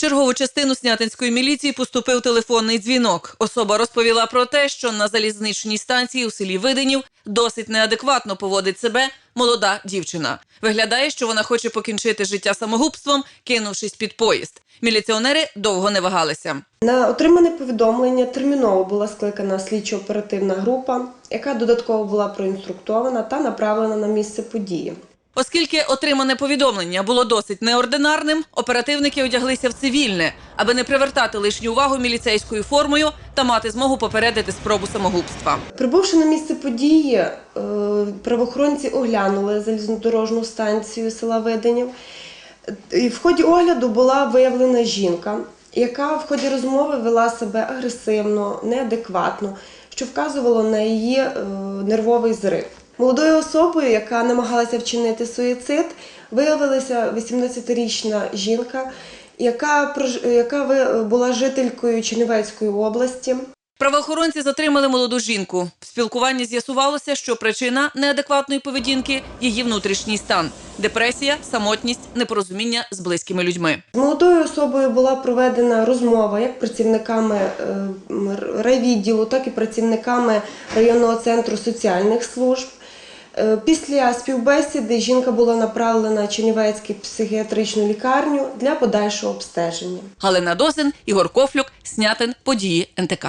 чергову частину снятинської міліції поступив телефонний дзвінок. Особа розповіла про те, що на залізничній станції у селі Видинів досить неадекватно поводить себе молода дівчина. Виглядає, що вона хоче покінчити життя самогубством, кинувшись під поїзд. Міліціонери довго не вагалися. На отримане повідомлення терміново була скликана слідчо-оперативна група, яка додатково була проінструктована та направлена на місце події. Оскільки отримане повідомлення було досить неординарним, оперативники одяглися в цивільне, аби не привертати лишню увагу міліцейською формою та мати змогу попередити спробу самогубства. Прибувши на місце події, е, правоохоронці оглянули залізнодорожну станцію села Виденів. В ході огляду була виявлена жінка, яка в ході розмови вела себе агресивно, неадекватно, що вказувало на її е, нервовий зрив. Молодою особою, яка намагалася вчинити суїцид, виявилася 18-річна жінка, яка, яка ви- була жителькою Чернівецької області. Правоохоронці затримали молоду жінку. В спілкуванні з'ясувалося, що причина неадекватної поведінки її внутрішній стан: депресія, самотність, непорозуміння з близькими людьми. З молодою особою була проведена розмова як працівниками е, райвідділу, так і працівниками районного центру соціальних служб. Е, Після співбесіди жінка була направлена в Чернівецьку психіатричну лікарню для подальшого обстеження. Галина Досин, Ігор Кофлюк, Снятин, події НТК.